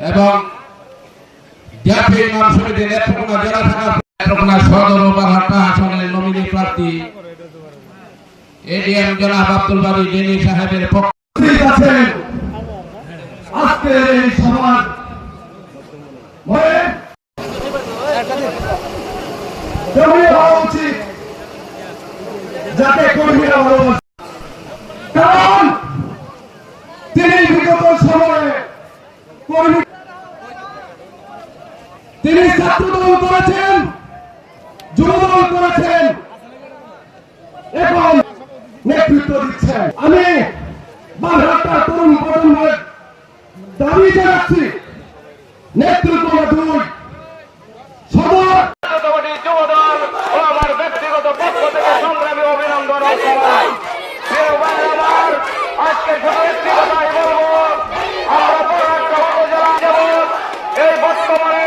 এবং জাতীয় নাম জেলা সদর আসনের প্রার্থী এডিএম আব্দুল সাহেবের এই যাতে কর্মীরা ভালোবাসে কারণ তিনি বিগত সময়ে কর্মী তিনি ছাত্রদল করেছেন, যুবদল করেছেন এখন নেতৃত্ব দিচ্ছেন। আমি বারহাট্টা তরুণ প্রজন্মের দাবি জানাচ্ছি, নেতৃত্ব দুই সদর জাতীয়তাবাদী যুবদল ও আমার ব্যক্তিগত পক্ষ থেকে সংগ্রামী অভিনন্দন ও সালাম। প্রিয় বাংলার আজকে শুধু একটি কথাই বলব আমরা পরাক্ষ উপজেলা যাব এই বর্তমানে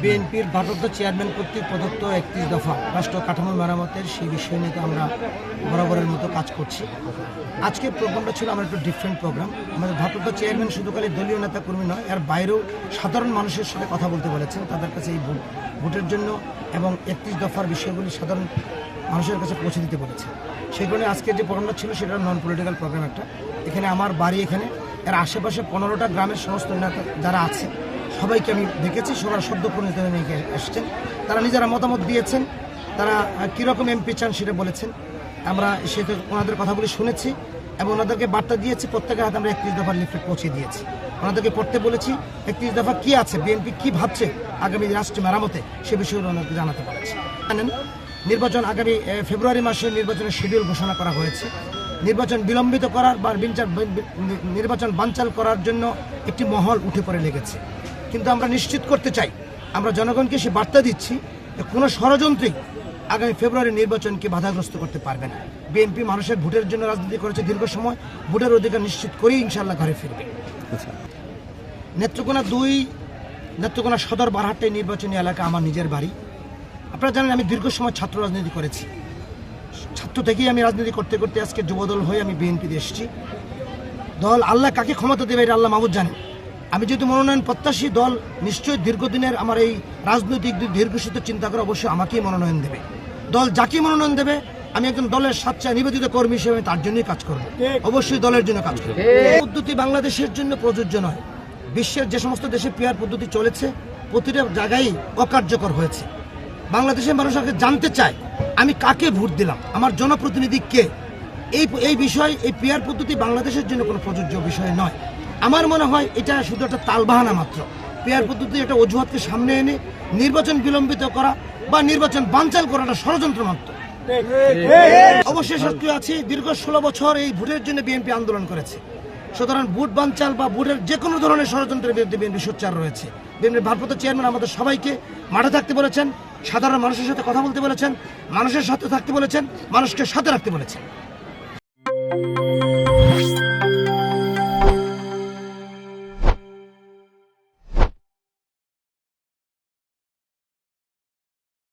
বিএনপির ভারপ্রাপ্ত চেয়ারম্যান কর্তৃক প্রদত্ত একত্রিশ দফা রাষ্ট্র কাঠামো মেরামতের সেই বিষয় নিয়ে আমরা বরাবরের মতো কাজ করছি। আজকের প্রোগ্রামটা ছিল আমার একটু ডিফারেন্ট প্রোগ্রাম আমাদের ভারপ্রাপ্ত চেয়ারম্যান শুধু খালি দলীয় নেতা কর্মী নয়, এর বাইরেও সাধারণ মানুষের সাথে কথা বলতে বলেছেন, তাদের কাছে এই ভোটের জন্য এবং একত্রিশ দফার বিষয়গুলি সাধারণ মানুষের কাছে পৌঁছে দিতে বলেছে। সেই কারণে আজকের যে প্রোগ্রামটা ছিল সেটা নন পলিটিক্যাল প্রোগ্রাম একটা। এখানে আমার বাড়ি এখানে, এর আশেপাশে পনেরোটা গ্রামের সমস্ত নেতা যারা আছে, সবাইকে আমি দেখেছি, সবার সদ্য পরিণত নিয়ে এসছেন। তারা নিজেরা মতামত দিয়েছেন, তারা কীরকম এমপি চান সেটা বলেছেন। আমরা সেটা ওনাদের কথাগুলি শুনেছি এবং ওনাদেরকে বার্তা দিয়েছি, প্রত্যেকের হাতে আমরা একত্রিশ দফার লিফলেট পৌঁছে দিয়েছি। ওনাদেরকে পড়তে বলেছি, একত্রিশ দফা কি আছে বিএনপি কি ভাবছে আগামী রাষ্ট্র মেরামতে, সে বিষয়ে ওনাদেরকে জানাতে পারছি জানেন, নির্বাচন আগামী ফেব্রুয়ারি মাসে নির্বাচনের শিডিউল ঘোষণা করা হয়েছে। নির্বাচন বিলম্বিত করার বি- নির্বাচন বানচাল করার জন্য একটি মহল উঠে পড়ে লেগেছে। কিন্তু আমরা নিশ্চিত করতে চাই, আমরা জনগণকে সে বার্তা দিচ্ছি যে কোনো ষড়যন্ত্রই আগামী ফেব্রুয়ারি নির্বাচনকে বাধাগ্রস্ত করতে পারবে না। বিএনপি মানুষের ভোটের জন্য রাজনীতি করেছে দীর্ঘ সময়। ভোটের অধিকার নিশ্চিত করেই ইনশাল্লাহ ঘরে ফিরবে। নেত্রকোনা দুই নেত্রকোনা সদর বারহাট্টাই নির্বাচনী এলাকা আমার নিজের বাড়ি। আপনারা জানেন আমি দীর্ঘ সময় ছাত্র রাজনীতি করেছি। ছাত্র থেকেই আমি রাজনীতি করতে করতে আজকে যুবদল হয়ে আমি বিএনপিতে এসেছি। দল আল্লাহ কাকে ক্ষমতা দেবে এটা আল্লাহ মাহবুদ জানেন। আমি যেহেতু মনোনয়ন প্রত্যাশী দল নিশ্চয়ই দীর্ঘদিনের আমার এই রাজনৈতিক দীর্ঘসূত্র চিন্তা করে অবশ্যই আমাকেই মনোনয়ন দেবে। দল যাকে মনোনয়ন দেবে আমি একজন দলের সাচ্চা নিবেদিত কর্মী হিসেবে তার জন্যই কাজ করব। অবশ্যই দলের জন্য কাজ করব। এই পদ্ধতি বাংলাদেশের জন্য প্রযোজ্য নয়। বিশ্বের যে সমস্ত দেশে পিয়ার পদ্ধতি চলেছে প্রতিটা জায়গায় অকার্যকর হয়েছে। বাংলাদেশের মানুষ আগে জানতে চায় আমি কাকে ভোট দিলাম আমার জনপ্রতিনিধি কে? এই এই বিষয় এই পিয়ার পদ্ধতি বাংলাদেশের জন্য কোনো প্রযোজ্য বিষয় নয়। আমার মনে হয় এটা শুধু একটা তালবাহানা মাত্র। পিয়ার পদ্ধতি, একটা অজুহাতকে সামনে এনে নির্বাচন বিলম্বিত করা বা নির্বাচন বানচাল করাটা ষড়যন্ত্র মাত্র। অবশ্যই সত্য আছে? দীর্ঘ ষোলো বছর এই ভোটের জন্য বিএনপি আন্দোলন করেছে। সুতরাং ভোট বানচাল বা ভোটের যে কোনো ধরনের ষড়যন্ত্রের বিরুদ্ধে বিএনপি সোচ্চার রয়েছে। বিএনপির ভারপ্রাপ্ত চেয়ারম্যান আমাদের সবাইকে মাঠে থাকতে বলেছেন, সাধারণ মানুষের সাথে কথা বলতে বলেছেন, মানুষের সাথে থাকতে বলেছেন, মানুষকে সাথে রাখতে বলেছেন।